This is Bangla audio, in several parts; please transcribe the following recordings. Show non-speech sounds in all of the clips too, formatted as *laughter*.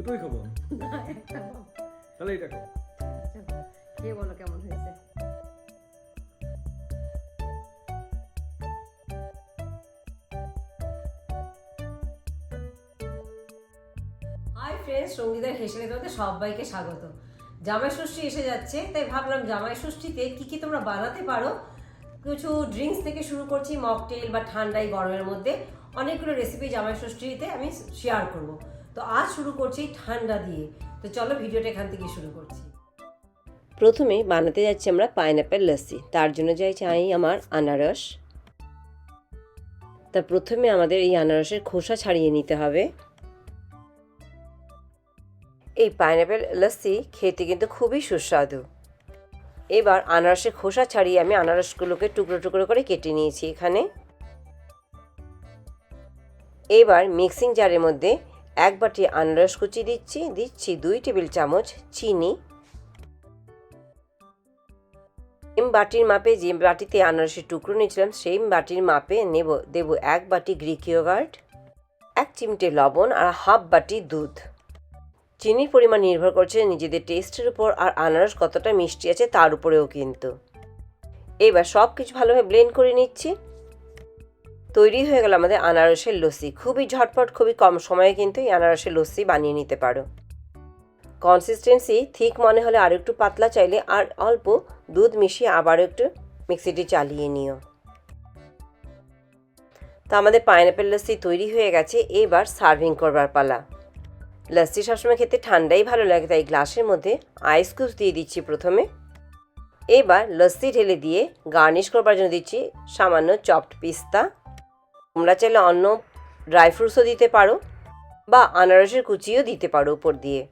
দুটোই খাব *laughs* না তাহলে এটা খাও খেয়ে বলো কেমন হয়েছে? হাই ফ্রেন্ডস সঙ্গীতার হেসেলে তোমাদের সবাইকে স্বাগত। জামাই ষষ্ঠী এসে যাচ্ছে তাই ভাবলাম জামাই ষষ্ঠীতে কি কি তোমরা বানাতে পারো? কিছু ড্রিঙ্কস থেকে শুরু করছি মকটেল বা ঠান্ডাই গরমের মধ্যে। অনেকগুলো রেসিপি জামাই ষষ্ঠীতে আমি শেয়ার করব। তো আজ শুরু করছি ঠান্ডা দিয়ে। তো চলো ভিডিওটা এখান থেকে শুরু করছি। প্রথমে বানাতে যাচ্ছি আমরা পাইনঅ্যাপেল লস্যি। তার জন্য যাই চাই আমার আনারস। তা প্রথমে আমাদের এই আনারসের খোসা ছাড়িয়ে নিতে হবে। এই পাইনঅ্যাপেল লস্যি খেতে কিন্তু খুবই সুস্বাদু। এবার আনারসের খোসা ছাড়িয়ে আমি আনারসগুলোকে টুকরো টুকরো করে কেটে নিয়েছি এখানে। এবার মিক্সিং জারের মধ্যে এক বাটি আনারস কুচি দিচ্ছি দিচ্ছি দুই টেবিল চামচ চিনি। বাটির মাপে যে বাটিতে আনারসের টুকরো নিয়েছিলাম সেই বাটির মাপে নেব, দেব এক বাটি গ্রিক ইয়োগার্ট, এক চিমটে লবণ আর হাফ বাটি দুধ। চিনির পরিমাণ নির্ভর করছে নিজেদের টেস্টের উপর আর আনারস কতটা মিষ্টি আছে তার উপরেও কিন্তু। এবার সব কিছু ভালোভাবে ব্লেন্ড করে নিচ্ছি। তৈরি হয়ে গেল আমাদের আনারসের লস্যি। খুবই ঝটপট, খুবই কম সময়ে কিন্তু এই আনারসের লস্যি বানিয়ে নিতে পারো। কনসিস্টেন্সি ঠিক মনে হলে আর একটু পাতলা চাইলে আর অল্প দুধ মিশিয়ে আবার একটু মিক্সিটি চালিয়ে নিও। তা আমাদের পাইনাপেল লস্যি তৈরি হয়ে গেছে, এবার সার্ভিং করবার পালা। লস্যি সবসময় খেতে ঠান্ডাই ভালো লাগে, তাই গ্লাসের মধ্যে আইস কিউবস দিয়ে দিচ্ছি প্রথমে। এবার লস্যি ঢেলে দিয়ে গার্নিশ করবার জন্য দিচ্ছি সামান্য চপড পিস্তা তোমরা চাইলে অন্য ড্রাই ফ্রুটসও দিতে পারো, বা আনারসের কুচিও দিতে পারো উপর দিয়ে।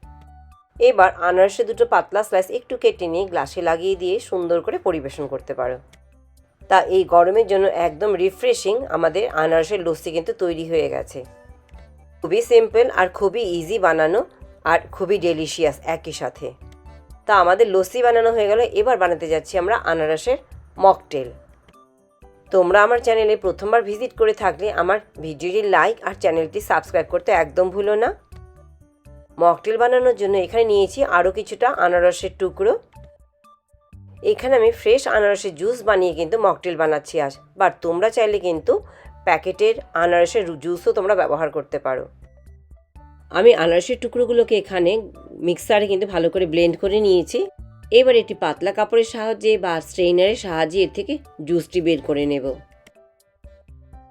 এবার আনারসের দুটো পাতলা স্লাইস একটু কেটে নিয়ে গ্লাসে লাগিয়ে দিয়ে সুন্দর করে পরিবেশন করতে পারো। তা এই গরমের জন্য একদম রিফ্রেশিং আমাদের আনারসের লস্যি কিন্তু তৈরি হয়ে গেছে। খুবই সিম্পল আর খুবই ইজি বানানো আর খুবই ডেলিশিয়াস একই সাথে। তা আমাদের লস্যি বানানো হয়ে গেল, এবার বানাতে যাচ্ছি আমরা আনারসের মকটেল তোমরা আমার চ্যানেলে প্রথমবার ভিজিট করে থাকলে আমার ভিডিওটি লাইক আর চ্যানেলটি সাবস্ক্রাইব করতে একদম ভুলো না। মকটেল বানানোর জন্য এখানে নিয়েছি আরও কিছুটা আনারসের টুকরো। এখানে আমি ফ্রেশ আনারসের জুস বানিয়ে কিন্তু মকটেল বানাচ্ছি আজ। বাট তোমরা চাইলে কিন্তু প্যাকেটের আনারসের জুসও তোমরা ব্যবহার করতে পারো। আমি আনারসের টুকরোগুলোকে এখানে মিক্সারে কিন্তু ভালো করে ব্লেন্ড করে নিয়েছি। এবার একটি পাতলা কাপড়ের সাহায্যে বা স্ট্রেইনারের সাহায্যে এর থেকে জুসটি বের করে নেব।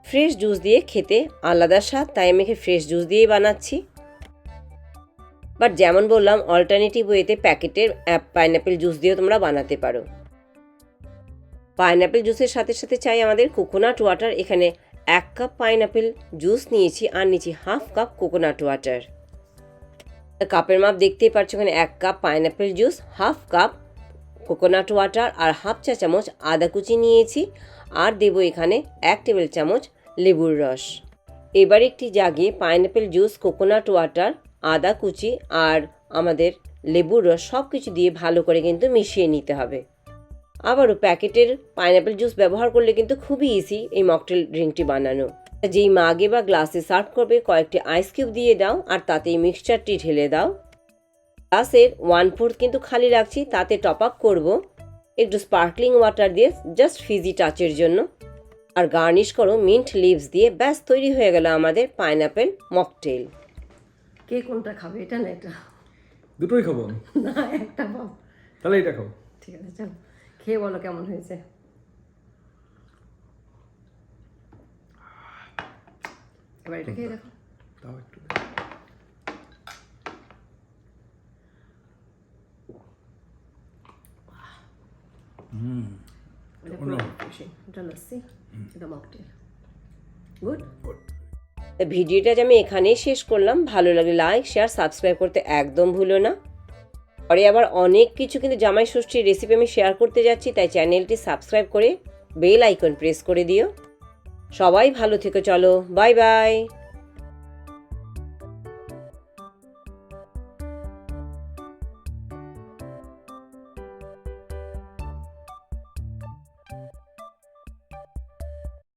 ফ্রেশ জুস দিয়ে খেতে আলাদা স্বাদ, তাই আমি ফ্রেশ জুস দিয়েই বানাচ্ছি। বাট যেমন বললাম অল্টারনেটিভ ওয়েতে প্যাকেটের অ্যাপ পাইনাপেল জুস দিয়েও তোমরা বানাতে পারো। পাইনাপেল জুসের সাথে সাথে চাই আমাদের কোকোনাট ওয়াটার এখানে এক কাপ পাইনাপেল জুস নিয়েছি আর নিয়েছি হাফ কাপ কোকোনাট ওয়াটার কাপের মাপ দেখতেই পাচ্ছ এখানে এক cup pineapple juice, half cup coconut water আর হাফ চা চামচ আদা কুচি নিয়েছি আর দেব এখানে এক টেবিল চামচ লেবুর রস। এবার একটি জাগে পাইনাপেল জুস, কোকোনাট ওয়াটার, আদা কুচি আর আমাদের লেবুর রস সব কিছু দিয়ে ভালো করে কিন্তু মিশিয়ে নিতে হবে। আবারও প্যাকেটের পাইনাপেল জুস ব্যবহার করলে কিন্তু খুবই ইজি এই মকটেল ড্রিঙ্কটি বানানো। যেই মাগে বা গ্লাসে সার্ভ করবে কয়েকটি আইস কিউব দিয়ে দাও আর তাতে এই মিক্সচারটি ঢেলে দাও। গ্লাসের ওয়ান ফোর্থ কিন্তু খালি রাখছি তাতে টপ আপ করব। একটু স্পার্কলিং ওয়াটার দিয়ে জাস্ট ফিজি টাচের জন্য। আর গার্নিশ করো মিন্ট লিভস দিয়ে ব্যাস তৈরি হয়ে গেল আমাদের পাইনাপেল মকটেল কে কোনটা খাবে? এটা না এটা দুটোই খাব না একটা পাও তাহলে এটা খাও ঠিক আছে চলো। খেয়ে বলো কেমন হয়েছে। এবার এটা খেয়ে দেখো। তাও একটু। এটা এটা লস্যি এটা মকটেল গুড ভিডিওটা যে আমি এখানেই শেষ করলাম ভালো লাগলে লাইক শেয়ার সাবস্ক্রাইব করতে একদম ভুলো না। পরে আবার অনেক কিছু কিন্তু জামাই ষষ্ঠীর রেসিপি আমি শেয়ার করতে যাচ্ছি তাই চ্যানেলটি সাবস্ক্রাইব করে বেল আইকন প্রেস করে দিও। সবাই ভালো থেকে চলো বাই বাই।